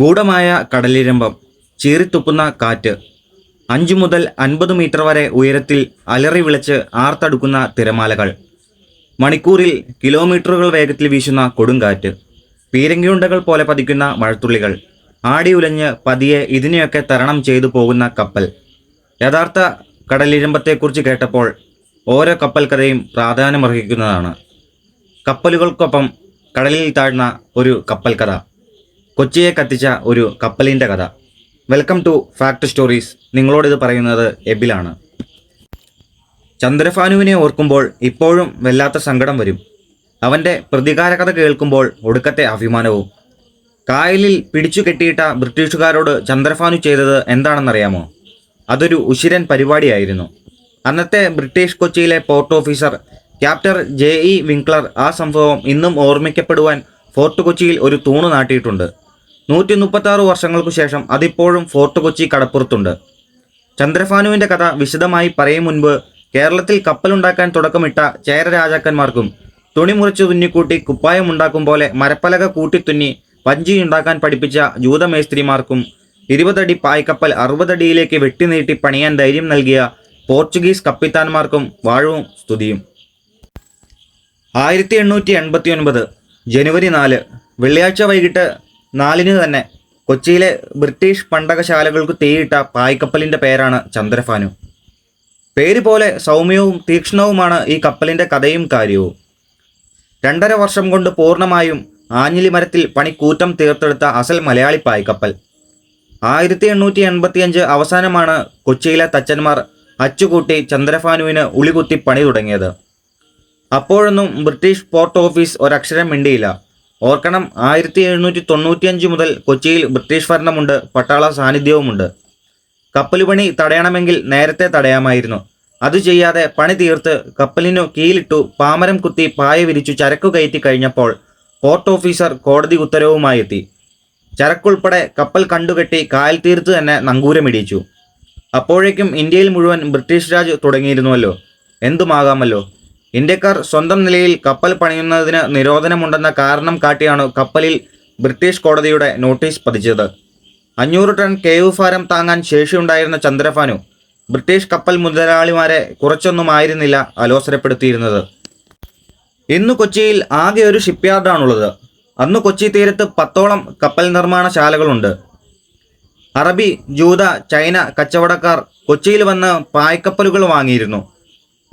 ഗൂഢമായ കടലിരമ്പം ചീറിത്തുപ്പുന്ന കാറ്റ് അഞ്ചു മുതൽ അൻപത് മീറ്റർ വരെ ഉയരത്തിൽ അലറി വിളിച്ച് ആർത്തടുക്കുന്ന തിരമാലകൾ. മണിക്കൂറിൽ കിലോമീറ്ററുകൾ വേഗത്തിൽ വീശുന്ന കൊടുങ്കാറ്റ്. പീരങ്കിയുണ്ടകൾ പോലെ പതിക്കുന്ന മഴത്തുള്ളികൾ. ആടി ഉലഞ്ഞ് പതിയെ ഇതിനെയൊക്കെ തരണം ചെയ്തു പോകുന്ന കപ്പൽ. യഥാർത്ഥ കടലിരമ്പത്തെക്കുറിച്ച് കേട്ടപ്പോൾ ഓരോ കപ്പൽ കഥയും പ്രാധാന്യമർഹിക്കുന്നതാണ്. കപ്പലുകൾക്കൊപ്പം കടലിൽ താഴ്ന്ന ഒരു കപ്പൽ കഥ കൊച്ചിയെ കത്തിച്ച ഒരു കപ്പലിന്റെ കഥ. വെൽക്കം ടു ഫാക്ട് സ്റ്റോറീസ് നിങ്ങളോടിത് പറയുന്നത് എബിലാണ്. ചന്ദ്രഫാനുവിനെ ഓർക്കുമ്പോൾ ഇപ്പോഴും വല്ലാത്ത സങ്കടം വരും. അവന്റെ പ്രതികാര കഥ കേൾക്കുമ്പോൾ ഒടുക്കത്തെ അഭിമാനവും. കായലിൽ പിടിച്ചു കെട്ടിയിട്ട ബ്രിട്ടീഷുകാരോട് ചന്ദ്രഫാനു ചെയ്തത് എന്താണെന്നറിയാമോ? അതൊരു ഉശിരൻ പരിപാടിയായിരുന്നു. അന്നത്തെ ബ്രിട്ടീഷ് കൊച്ചിയിലെ port officer captain J E Winkler ആ സംഭവം ഇന്നും ഓർമ്മിക്കപ്പെടുവാൻ ഫോർട്ട് കൊച്ചിയിൽ ഒരു തൂണ് നാട്ടിയിട്ടുണ്ട്. നൂറ്റി മുപ്പത്തി ആറ് വർഷങ്ങൾക്കു ശേഷം അതിപ്പോഴും ഫോർട്ട് കൊച്ചി കടപ്പുറത്തുണ്ട്. ചന്ദ്രഫാനുവിന്റെ കഥ വിശദമായി പറയും മുൻപ് കേരളത്തിൽ കപ്പലുണ്ടാക്കാൻ തുടക്കമിട്ട ചേര രാജാക്കന്മാർക്കും തുണി മുറിച്ചു തുന്നിക്കൂട്ടി കുപ്പായം ഉണ്ടാക്കും പോലെ മരപ്പലക കൂട്ടിത്തുന്നി വഞ്ചിയുണ്ടാക്കാൻ പഠിപ്പിച്ച ജൂതമേസ്ത്രിമാർക്കും ഇരുപതടി പായ്ക്കപ്പൽ അറുപതടിയിലേക്ക് വെട്ടിനീട്ടി പണിയാൻ ധൈര്യം നൽകിയ പോർച്ചുഗീസ് കപ്പിത്താന്മാർക്കും വാഴവും സ്തുതിയും. ആയിരത്തി എണ്ണൂറ്റി എൺപത്തി ഒൻപത് ജനുവരി നാല് വെള്ളിയാഴ്ച വൈകിട്ട് നാലിന് തന്നെ. കൊച്ചിയിലെ ബ്രിട്ടീഷ് പണ്ടകശാലകൾക്ക് തീയിട്ട പായ്ക്കപ്പലിന്റെ പേരാണ് ചന്ദ്രഫാനു. പേര് പോലെ സൗമ്യവും തീക്ഷ്ണവുമാണ് ഈ കപ്പലിന്റെ കഥയും കാര്യവും. രണ്ടര വർഷം കൊണ്ട് പൂർണമായും ആഞ്ഞിലി മരത്തിൽ പണിക്കൂറ്റം തീർത്തെടുത്ത അസൽ മലയാളി പായ്ക്കപ്പൽ. ആയിരത്തി എണ്ണൂറ്റി എൺപത്തിയഞ്ച് അവസാനമാണ് കൊച്ചിയിലെ തച്ചന്മാർ അച്ചുകൂട്ടി ചന്ദ്രഫാനുവിന് ഉളികുത്തി പണി തുടങ്ങിയത്. അപ്പോഴൊന്നും ബ്രിട്ടീഷ് പോർട്ട് ഓഫീസ് ഒരക്ഷരം മിണ്ടിയില്ല. ഓർക്കണം ആയിരത്തി എഴുന്നൂറ്റി തൊണ്ണൂറ്റിയഞ്ച് മുതൽ കൊച്ചിയിൽ ബ്രിട്ടീഷ് ഭരണമുണ്ട് പട്ടാള സാന്നിധ്യവുമുണ്ട്. കപ്പലുപണി തടയണമെങ്കിൽ നേരത്തെ തടയാമായിരുന്നു. അത് ചെയ്യാതെ പണി തീർത്ത് കപ്പലിനു കീലിട്ടു പാമരം കുത്തി പായ വിരിച്ചു ചരക്കു കയറ്റി കഴിഞ്ഞപ്പോൾ പോർട്ട് ഓഫീസർ കോടതി ഉത്തരവുമായി എത്തി ചരക്കുൾപ്പെടെ കപ്പൽ കണ്ടുകെട്ടി കായൽ തീർത്ത് തന്നെ നങ്കൂരമിടിച്ചു അപ്പോഴേക്കും ഇന്ത്യയിൽ മുഴുവൻ ബ്രിട്ടീഷ് രാജ് തുടങ്ങിയിരുന്നുവല്ലോ. എന്തുമാകാമല്ലോ? ഇന്ത്യക്കാർ സ്വന്തം നിലയിൽ കപ്പൽ പണിയുന്നതിന് നിരോധനമുണ്ടെന്ന കാരണം കാട്ടിയാണ് കപ്പലിൽ ബ്രിട്ടീഷ് കോടതിയുടെ നോട്ടീസ് പതിച്ചത്. അഞ്ഞൂറ് ടൺ കേവ് ഭാരം താങ്ങാൻ ശേഷിയുണ്ടായിരുന്ന ചന്ദ്രഫാനു ബ്രിട്ടീഷ് കപ്പൽ മുതലാളിമാരെ കുറച്ചൊന്നും ആയിരുന്നില്ല അലോസരപ്പെടുത്തിയിരുന്നത്. ഇന്ന് കൊച്ചിയിൽ ആകെ ഒരു ഷിപ്പ്യാർഡാണുള്ളത്. അന്ന് കൊച്ചി തീരത്ത് പത്തോളം കപ്പൽ നിർമ്മാണശാലകളുണ്ട് അറബി ജൂത ചൈന കച്ചവടക്കാർ കൊച്ചിയിൽ വന്ന് പായ്ക്കപ്പലുകൾ വാങ്ങിയിരുന്നു.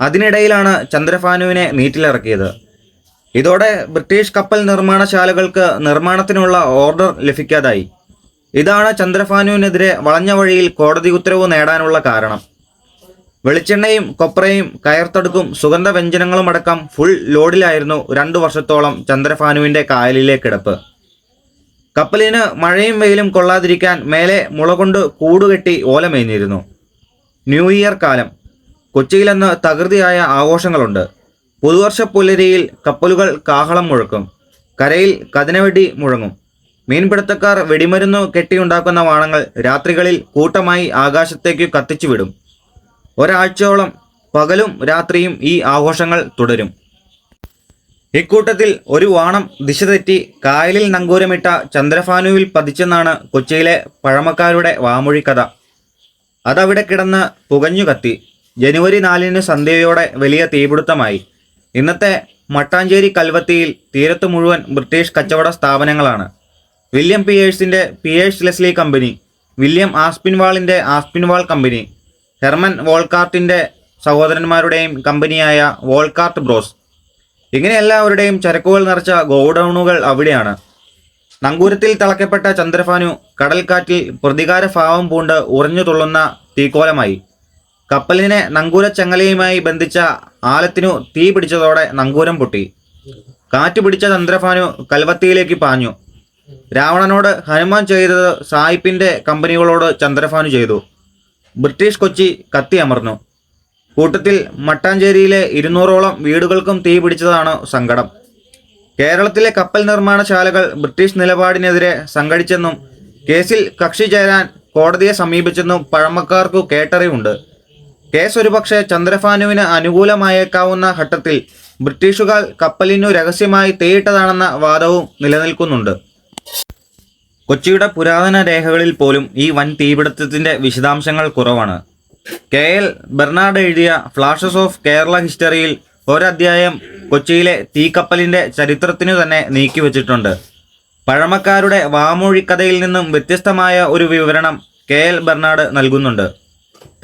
അതിനിടയിലാണ് ചന്ദ്രഫാനുവിനെ നീറ്റിലിറക്കിയത് ഇതോടെ ബ്രിട്ടീഷ് കപ്പൽ നിർമ്മാണശാലകൾക്ക് നിർമ്മാണത്തിനുള്ള ഓർഡർ ലഭിക്കാതായി. ഇതാണ് ചന്ദ്രഫാനുവിനെതിരെ വളഞ്ഞ വഴിയിൽ കോടതി ഉത്തരവ് നേടാനുള്ള കാരണം. വെളിച്ചെണ്ണയും കൊപ്രയും കയർത്തടുക്കും സുഗന്ധവ്യഞ്ജനങ്ങളും അടക്കം ഫുൾ ലോഡിലായിരുന്നു രണ്ടു വർഷത്തോളം ചന്ദ്രഫാനുവിന്റെ കായലിലെ കിടപ്പ്. കപ്പലിന് മഴയും വെയിലും കൊള്ളാതിരിക്കാൻ മേലെ മുളകൊണ്ട് കൂടുകെട്ടി ഓലമേഞ്ഞിരുന്നു. ന്യൂ ഇയർ കാലം. കൊച്ചിയിലെന്ന് തകൃതിയായ ആഘോഷങ്ങളുണ്ട്. പുതുവർഷ പുലരിയിൽ കപ്പലുകൾ കാഹളം മുഴക്കും. കരയിൽ കതിനവെടി മുഴങ്ങും. മീൻപിടുത്തക്കാർ വെടിമരുന്നു കെട്ടിയുണ്ടാക്കുന്ന വാണങ്ങൾ രാത്രികളിൽ കൂട്ടമായി ആകാശത്തേക്ക് കത്തിച്ചു വിടും ഒരാഴ്ചയോളം പകലും രാത്രിയും ഈ ആഘോഷങ്ങൾ തുടരും. ഇക്കൂട്ടത്തിൽ ഒരു വാണം ദിശ തെറ്റി കായലിൽ നങ്കൂരമിട്ട ചന്ദ്രഫാനുവിൽ പതിച്ചെന്നാണ് കൊച്ചിയിലെ പഴമക്കാരുടെ വാമൊഴി കഥ. അതവിടെ കിടന്ന് പുകഞ്ഞു കത്തി ജനുവരി നാലിന് സന്ധ്യയോടെ വലിയ തീപിടുത്തമായി. ഇന്നത്തെ മട്ടാഞ്ചേരി കൽവത്തിയിൽ തീരത്ത് മുഴുവൻ ബ്രിട്ടീഷ് കച്ചവട സ്ഥാപനങ്ങളാണ്. വില്യം പിയേഴ്സിന്റെ പിയേഴ്സ് ലെസ്ലി കമ്പനി വില്യം ആസ്പിൻവാളിന്റെ ആസ്പിൻവാൾ കമ്പനി ഹെർമൻ വോൾക്കാർട്ടിന്റെ സഹോദരന്മാരുടെയും കമ്പനിയായ വോൾക്കാർട്ട് ബ്രോസ്. ഇങ്ങനെ എല്ലാവരുടെയും ചരക്കുകൾ നിറച്ച ഗോഡൌണുകൾ അവിടെയാണ്. നങ്കൂരത്തിൽ തിളക്കപ്പെട്ട ചന്ദ്രഫാനു കടൽക്കാറ്റിൽ പ്രതികാര ഭാവം പൂണ്ട് ഉറഞ്ഞു തുള്ളുന്ന തീക്കോലമായി. കപ്പലിനെ നങ്കൂര ചങ്ങലയുമായി ബന്ധിച്ച ആലത്തിനു തീ പിടിച്ചതോടെ നങ്കൂരം പൊട്ടി. കാറ്റ് പിടിച്ച ചന്ദ്രഫാനു കൽവത്തിയിലേക്ക് പാഞ്ഞു. രാവണനോട് ഹനുമാൻ ചെയ്തത് സായിപ്പിന്റെ കമ്പനികളോട് ചന്ദ്രഫാനു ചെയ്തു. ബ്രിട്ടീഷ് കൊച്ചി കത്തി അമർന്നു. കൂട്ടത്തിൽ മട്ടാഞ്ചേരിയിലെ ഇരുന്നൂറോളം വീടുകൾക്കും തീ പിടിച്ചതാണ് സങ്കടം. കേരളത്തിലെ കപ്പൽ നിർമ്മാണശാലകൾ ബ്രിട്ടീഷ് നിലപാടിനെതിരെ സംഘടിച്ചെന്നും കേസിൽ കക്ഷി ചേരാൻ കോടതിയെ സമീപിച്ചെന്നും പഴമക്കാർക്കു കേട്ടറിവുണ്ട്. കേസ് ഒരുപക്ഷെ ചന്ദ്രഫാനുവിന് അനുകൂലമായേക്കാവുന്ന ഘട്ടത്തിൽ ബ്രിട്ടീഷുകാർ കപ്പലിനു രഹസ്യമായി തീയിട്ടതാണെന്ന വാദവും നിലനിൽക്കുന്നുണ്ട്. കൊച്ചിയുടെ പുരാതന രേഖകളിൽ പോലും ഈ വൻ തീപിടുത്തത്തിന്റെ വിശദാംശങ്ങൾ കുറവാണ്. കെ. എൽ. ബെർണാഡ് എഴുതിയ ഫ്ലാഷസ് ഓഫ് കേരള ഹിസ്റ്ററിയിൽ ഒരധ്യായം കൊച്ചിയിലെ തീക്കപ്പലിന്റെ ചരിത്രത്തിനു തന്നെ നീക്കിവച്ചിട്ടുണ്ട്. പഴമക്കാരുടെ വാമൊഴിക്കഥയിൽ നിന്നും വ്യത്യസ്തമായ ഒരു വിവരണം കെ. എൽ. ബെർണാഡ് നൽകുന്നുണ്ട്.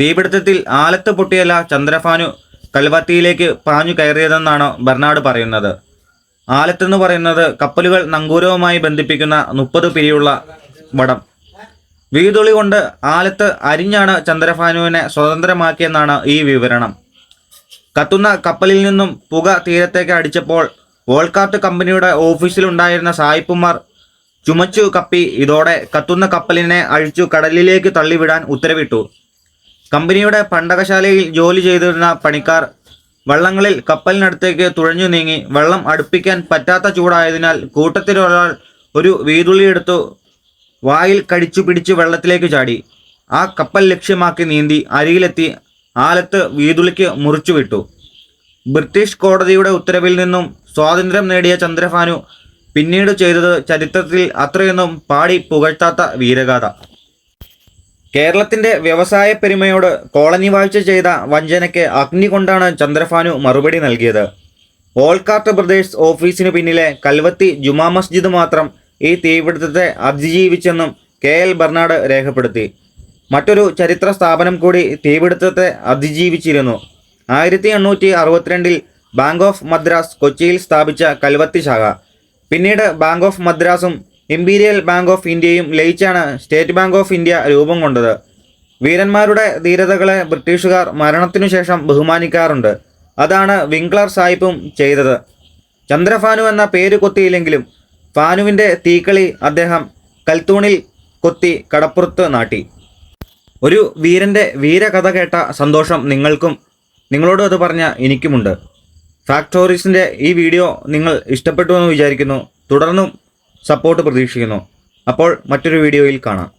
തീപിടുത്തത്തിൽ ആലത്ത് പൊട്ടിയല്ല ചന്ദ്രഫാനു കൽവത്തിയിലേക്ക് പാഞ്ഞു കയറിയതെന്നാണ് ബർണാഡ് പറയുന്നത്. ആലത്തെന്ന് പറയുന്നത് കപ്പലുകൾ നങ്കൂരവുമായി ബന്ധിപ്പിക്കുന്ന മുപ്പത് പിരിയുള്ള വടം. വീതുളി കൊണ്ട് ആലത്ത് അരിഞ്ഞാണ് ചന്ദ്രഫാനുവിനെ സ്വതന്ത്രമാക്കിയെന്നാണ് ഈ വിവരണം. കത്തുന്ന കപ്പലിൽ നിന്നും പുക തീരത്തേക്ക് അടിച്ചപ്പോൾ വോൾക്കാർട്ട് കമ്പനിയുടെ ഓഫീസിലുണ്ടായിരുന്ന സായിപ്പുമാർ ചുമച്ചു കപ്പി. ഇതോടെ കത്തുന്ന കപ്പലിനെ അഴിച്ചു കടലിലേക്ക് തള്ളിവിടാൻ ഉത്തരവിട്ടു. കമ്പനിയുടെ പണ്ടകശാലയിൽ ജോലി ചെയ്തിരുന്ന പണിക്കാർ വള്ളങ്ങളിൽ കപ്പലിനടുത്തേക്ക് തുഴഞ്ഞു നീങ്ങി വെള്ളം അടുപ്പിക്കാൻ പറ്റാത്ത ചൂടായതിനാൽ കൂട്ടത്തിലൊരാൾ ഒരു വീതുള്ളി എടുത്തു വായിൽ കടിച്ചു പിടിച്ച് വെള്ളത്തിലേക്ക് ചാടി. ആ കപ്പൽ ലക്ഷ്യമാക്കി നീന്തി അരികിലെത്തി ആലത്ത് വീതുളിക്ക് മുറിച്ചു വിട്ടു. ബ്രിട്ടീഷ് കോടതിയുടെ ഉത്തരവിൽ നിന്നും സ്വാതന്ത്ര്യം നേടിയ ചന്ദ്രഭാനു പിന്നീട് ചെയ്തത് ചരിത്രത്തിൽ അത്രയൊന്നും പാടി പുകഴ്ത്താത്ത വീരഗാഥ. കേരളത്തിന്റെ വ്യവസായ പെരുമയോട് കോളനി വാഴ്ച ചെയ്ത വഞ്ചനയ്ക്ക് അഗ്നി കൊണ്ടാണ് ചന്ദ്രഫാനു മറുപടി നൽകിയത്. ഓൾക്കാർട്ട് ബ്രദേഴ്സ് ഓഫീസിനു പിന്നിലെ കൽവത്തി ജുമാ മസ്ജിദ് മാത്രം ഈ തീപിടുത്തത്തെ അതിജീവിച്ചെന്നും കെ എൽ ബർണാഡ് രേഖപ്പെടുത്തി. മറ്റൊരു ചരിത്ര സ്ഥാപനം കൂടി തീപിടുത്തത്തെ അതിജീവിച്ചിരുന്നു. ആയിരത്തി എണ്ണൂറ്റി അറുപത്തിരണ്ടിൽ ബാങ്ക് ഓഫ് മദ്രാസ് കൊച്ചിയിൽ സ്ഥാപിച്ച കൽവത്തി ശാഖ. പിന്നീട് ബാങ്ക് ഓഫ് മദ്രാസും ഇമ്പീരിയൽ ബാങ്ക് ഓഫ് ഇന്ത്യയും ലയിച്ചാണ് സ്റ്റേറ്റ് ബാങ്ക് ഓഫ് ഇന്ത്യ രൂപം കൊണ്ടത്. വീരന്മാരുടെ ധീരതകളെ ബ്രിട്ടീഷുകാർ മരണത്തിനു ശേഷം ബഹുമാനിക്കാറുണ്ട്. അതാണ് വിംഗ്ലർ സാഹിബും ചെയ്തത്. ചന്ദ്രഫാനു എന്ന പേര് കൊത്തിയില്ലെങ്കിലും ഫാനുവിന്റെ തീക്കളി അദ്ദേഹം കൽത്തൂണിൽ കൊത്തി കടപ്പുറത്ത് നാട്ടി. ഒരു വീരന്റെ വീരകഥ കേട്ട സന്തോഷം നിങ്ങൾക്കും നിങ്ങളോട് അത് പറഞ്ഞ എനിക്കുമുണ്ട്. ഫാക്ടോറീസിന്റെ ഈ വീഡിയോ നിങ്ങൾ ഇഷ്ടപ്പെട്ടു എന്ന് വിചാരിക്കുന്നു. തുടർന്നും സപ്പോർട്ട് പ്രതീക്ഷിക്കുന്നു. അപ്പോൾ മറ്റൊരു വീഡിയോയിൽ കാണാം.